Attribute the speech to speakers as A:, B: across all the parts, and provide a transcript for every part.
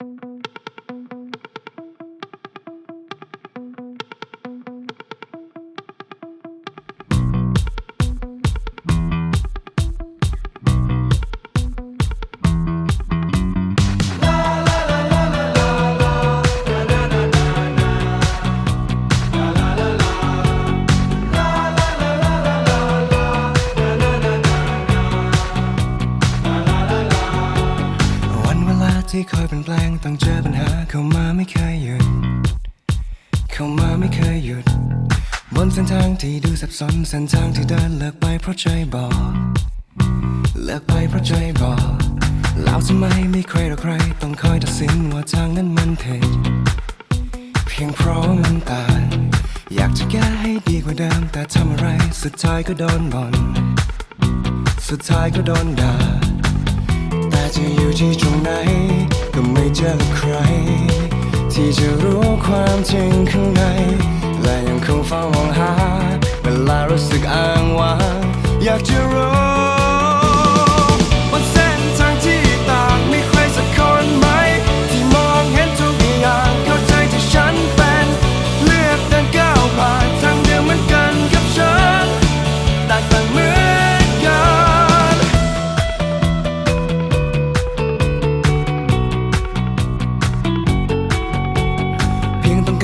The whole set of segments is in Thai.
A: วัน สับสนเส้นทางที่เดินเลิกไปเพราะใจบอก เลิกไปเพราะใจบอกแล้วทำไมไม่ใครหรอใคร ต้องคอยตัดสินว่าทางนั้นมันผิดเพียงเพราะมันต่างอยากจะแก้ให้ดีกว่าเดิมแต่ทำอะไรสุดท้ายก็โดนบ่นสุดท้ายก็โดนด่าแต่จะอยู่ที่ตรงไหน ก็ไม่เจอใคร ที่จะรู้ความจริงข้างในและยังคงเฝ้ามองหา ลารู้สึกอ้างว้างอยากจะรู้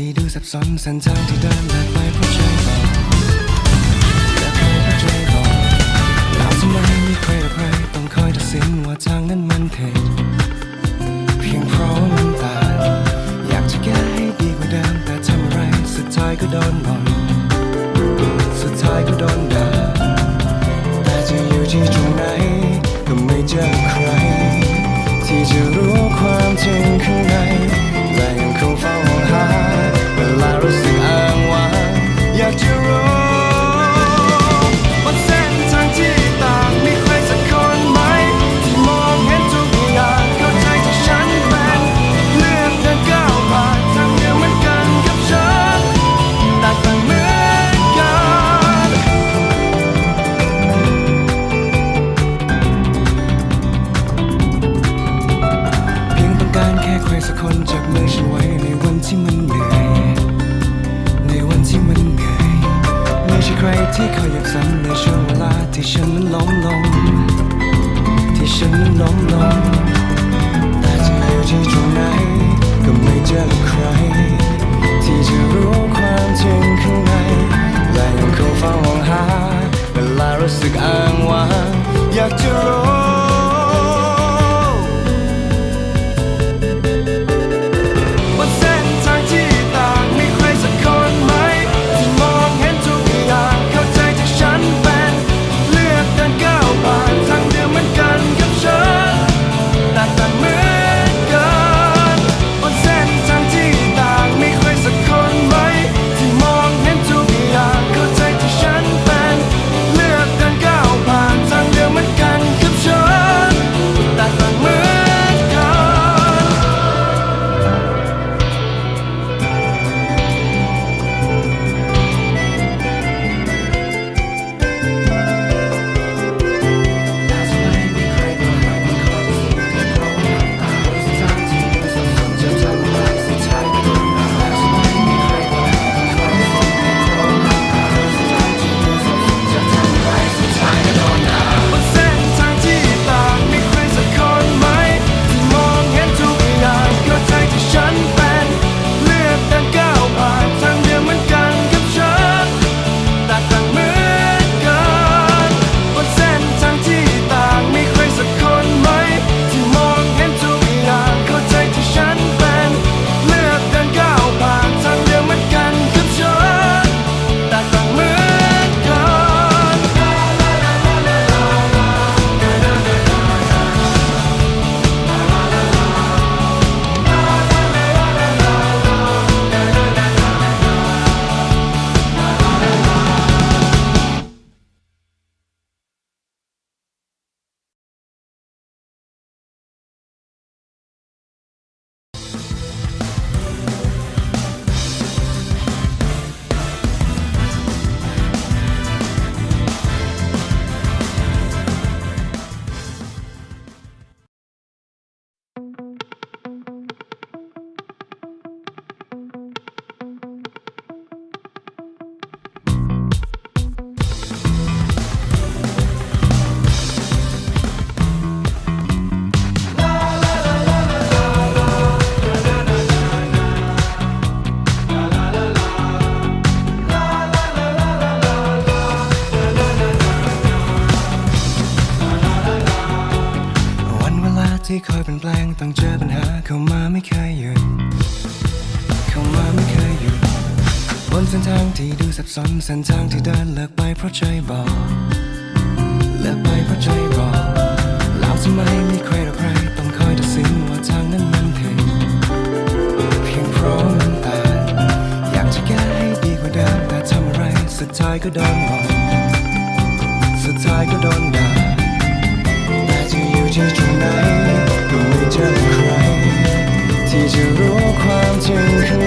A: ที่ดูสับสนเส้นทางที่เดินเลิกไปเพราะใจบอกเลิกไปเพราะใจบอกแล้วทำไมมีใครหรอกใครต้องคอยตัดสินว่าทางนั้นมันผิดเพียงเพราะมันต่างอยากจะแก้ให้ดีกว่าเดิมแต่ทำอะไรสุดท้ายก็โดนบ่นสุดท้ายก็โดนด่าแต่จะอยู่ที่ตรงไหนก็ไม่เจอ ฉันนั้นน้อมลงแต่จะอยู่ที่ตรงไหนก็ไม่เจอใคร ที่จะรู้ความจริงข้างในและยังคงเฝ้ามองหาเวลารู้สึกอ้างว้างอยากจะรู้ ที่คอยเปลี่ยนแปลงต้องเจอปัญหาเข้ามาไม่เคยหยุดเข้ามาไม่เคยหยุดบนเส้นทางที่ดูสับสนเส้นทางที่เดินเลิกไปเพราะใจบอกเลิกไปเพราะใจบอกแล้วทำไมไม่ใครรอใครต้องคอยตัดสินว่าทางนั้นมันผิดเพียงเพราะมันต่างอยากจะแก้ให้ดีกว่าเดิมแต่ทำอะไรสุดท้ายก็โดนบอกสุดท้ายก็โดนด่าแต่จะอยู่ที่ตรงไหน ก็ไม่เจอใคร ที่จะรู้ความจริงคือ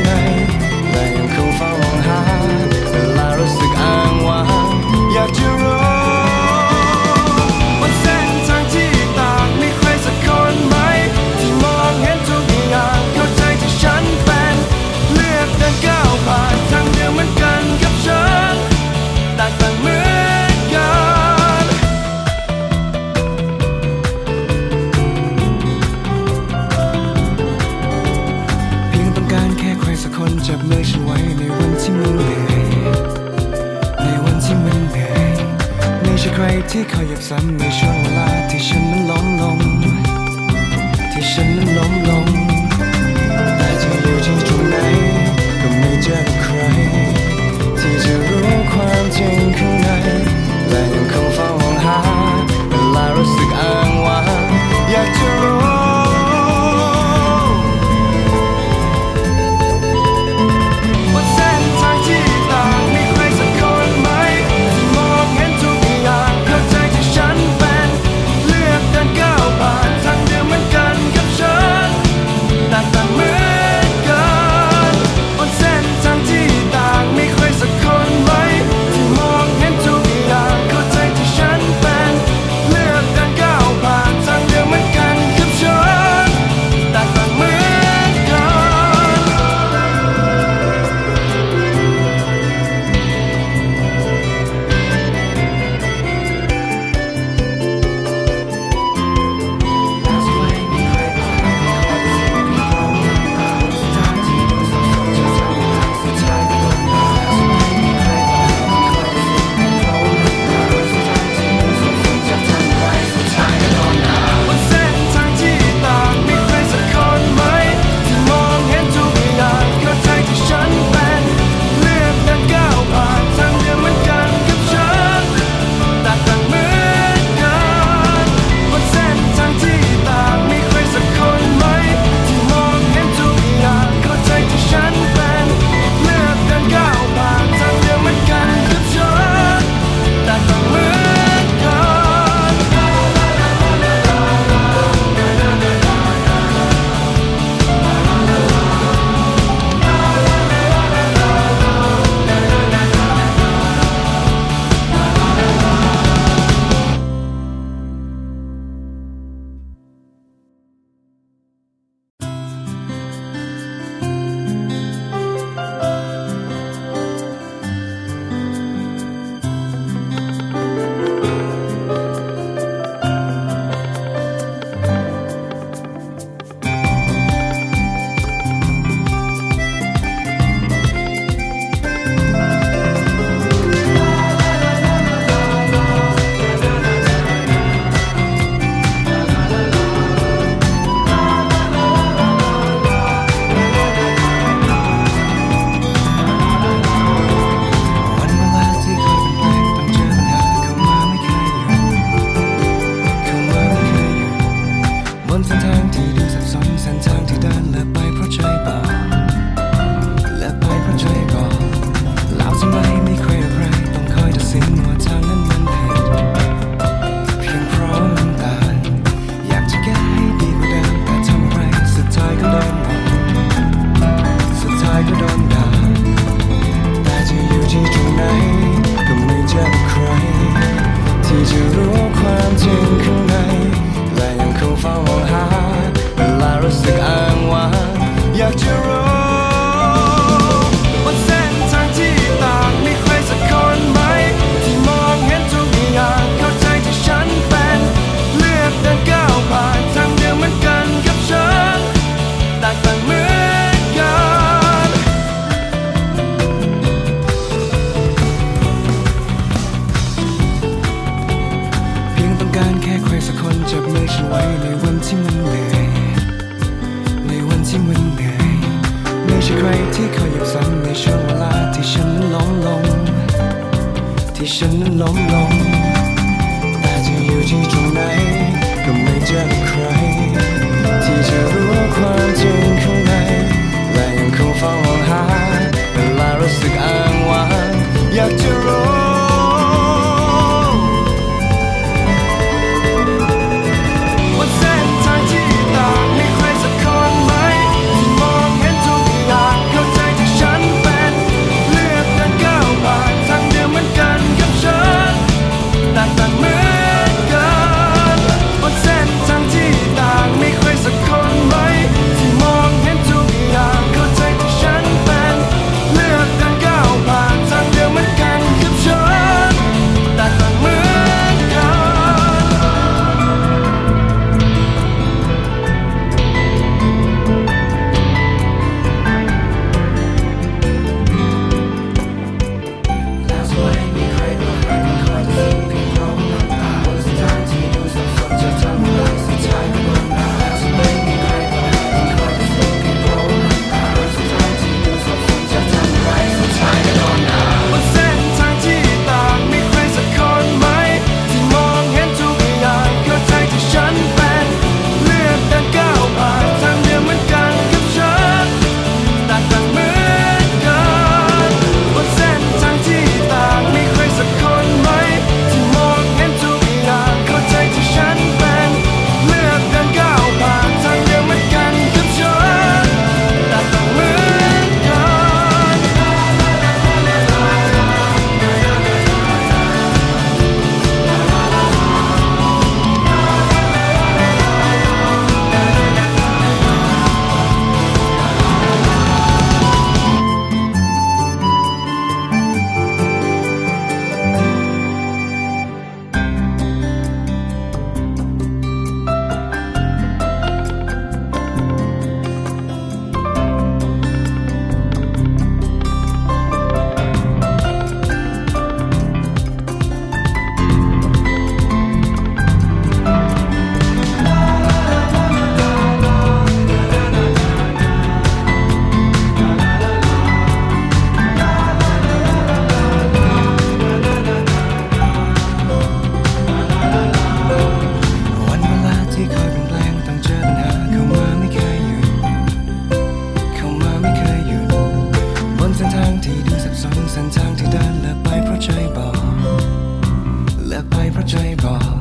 A: ใจบอก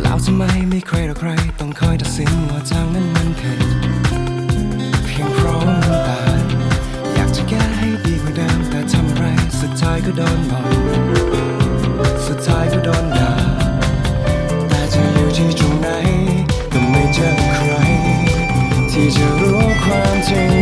A: แล้วทำไมไม่ใครหรอใคร ต้องคอยตัดสินว่าทางนั้นมันผิดเพียงเพราะมันตาอยากจะแก้ให้ดีกว่าเดิมแต่ทำไรสุดท้ายก็โดนบอกสุดท้ายก็โดนด่าแต่จะอยู่ที่ตรงไหนก็ไม่เจอใคร ที่จะรู้ความจริง